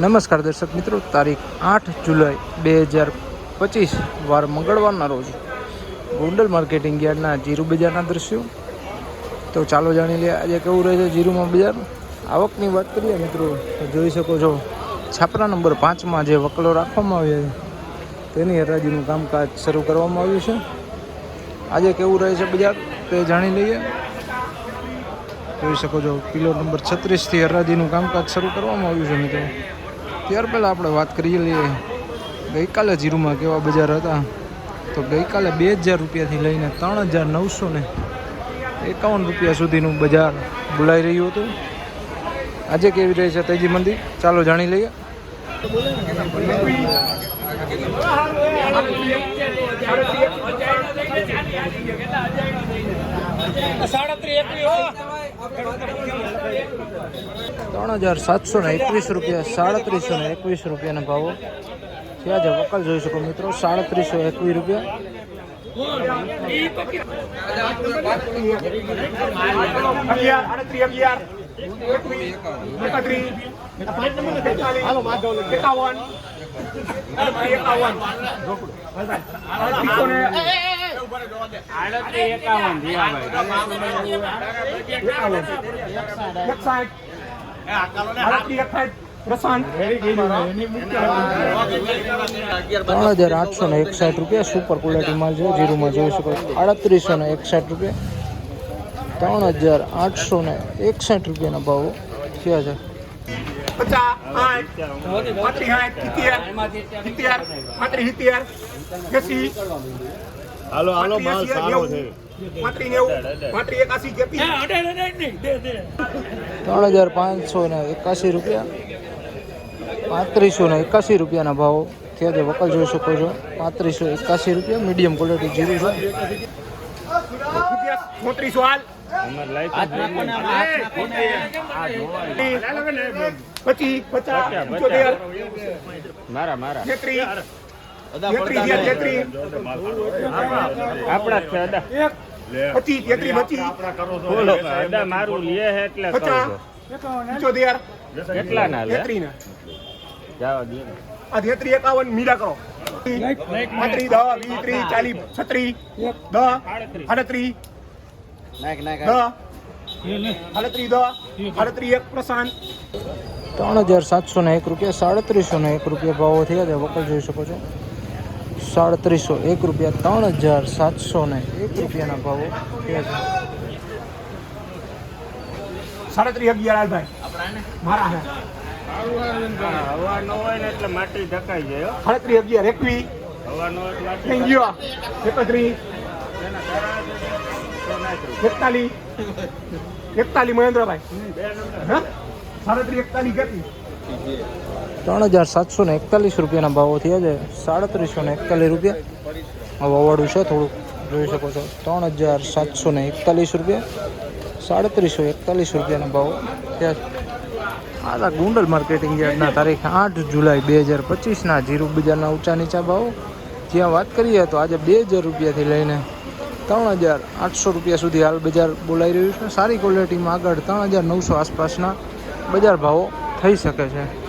નમસ્કાર દર્શક મિત્રો, તારીખ આઠ જુલાઈ બે હજાર પચીસ, વાર મંગળવારના રોજ ગોંડલ માર્કેટિંગ યાર્ડના જીરુ બજારના દ્રશ્યો. તો ચાલો જાણી લઈએ આજે કેવું રહે છે જીરુમાં બજાર. આવકની વાત કરીએ મિત્રો જોઈ શકો છો છાપરા નંબર પાંચમાં જે વકલો રાખવામાં આવ્યા છે, તેની હરાજીનું કામકાજ શરૂ કરવામાં આવ્યું છે. આજે કેવું રહે છે બજાર તે જાણી લઈએ. જોઈ શકો છો, કિલો નંબર છત્રીસથી હરાજીનું કામકાજ શરૂ કરવામાં આવ્યું છે મિત્રો. ત્યાર પહેલાં આપણે વાત કરી લઈએ ગઈકાલે જીરુમાં કેવા બજાર હતા? તો ગઈકાલે બે હજાર રૂપિયાથી લઈને ત્રણ હજાર નવસો ને એકાવન રૂપિયા સુધીનું બજાર બોલાઈ રહ્યું હતું. આજે કેવી રહી છે તેજી મંદી? ચાલો જાણી લઈએ. ત્રણ હજાર સાતસો ને એકવીસ રૂપિયા સાડત્રીસો ને એકવીસ રૂપિયાના ભાવો. ત્યાં જે વકલ જોઈ શકો મિત્રો સાડત્રીસો એકવીસ રૂપિયા. એકાવન એકાવન ત્રણ હજાર આઠસો ને એકસાઠ રૂપિયા સુપર ક્વોલિટી માલ છે. જીરુમાં જોઈ શકો આડત્રીસો ને એકસાઠ રૂપિયા. ત્રણ હજાર આઠસો ને એકસાઠ રૂપિયાના ભાવો થયા છે. પચાસ હાલો હાલો માલ સારો છે. ત્રણ હજાર પાંચસો ને એકાસી રૂપિયા. પાંત્રીસો ને એકાસી રૂપિયાના ભાવ. થયા છે વકલ જોઈ શકો છો. પાંત્રીસો એકાસી રૂપિયા. મીડિયમ ક્વોલિટી જીરું છે. હાલ. પચાસ મારા મારા. આપણા મારું લે એટલે કેટલા ના લે? તેત્રીસ દે આ તેત્રીસ એકાવન મીડા કરો. વીસ ત્રીસ ચાલીસ ત્રણ હજાર સાતસો ને એક રૂપિયા સાડત્રીસો ને એક રૂપિયા ભાવો થયા છે. વકલ જોઈ શકો છો. સાડત્રીસો, એક રૂપિયા ત્રણ હજાર સાતસો ને એક રૂપિયાના ભાવો સાડત્રીસ અગિયાર ભાઈ. મારા હવા સાડત્રીસ અગિયાર ગયો એકત્રીસ. એકતાલીસ. એકતાલીસ મહેન્દ્રભાઈ. સાડત્રીસ એકતાલીસ કેટલી ત્રણ હજાર સાતસો ને એકતાલીસ રૂપિયાના ભાવો થયા છે. સાડત્રીસો ને એકતાલીસ રૂપિયા. હવાવાળું છે થોડુંક જોઈ શકો છો. ત્રણ હજાર સાતસો ને એકતાલીસ રૂપિયા. સાડત્રીસો એકતાલીસ રૂપિયાના ભાવો થયા છે. આ ગુંડલ માર્કેટિંગ યાર્ડના તારીખ આઠ જુલાઈ બે હજાર પચીસના જીરુ બજારના ઊંચા નીચા ભાવો. જ્યાં વાત કરીએ તો આજે બે હજાર રૂપિયાથી લઈને ત્રણ હજાર આઠસો રૂપિયા સુધી હાલ બજાર બોલાઈ રહ્યું છે. સારી ક્વોલિટીમાં આગળ ત્રણ હજાર નવસો આસપાસના બજાર ભાવો થઈ શકે છે.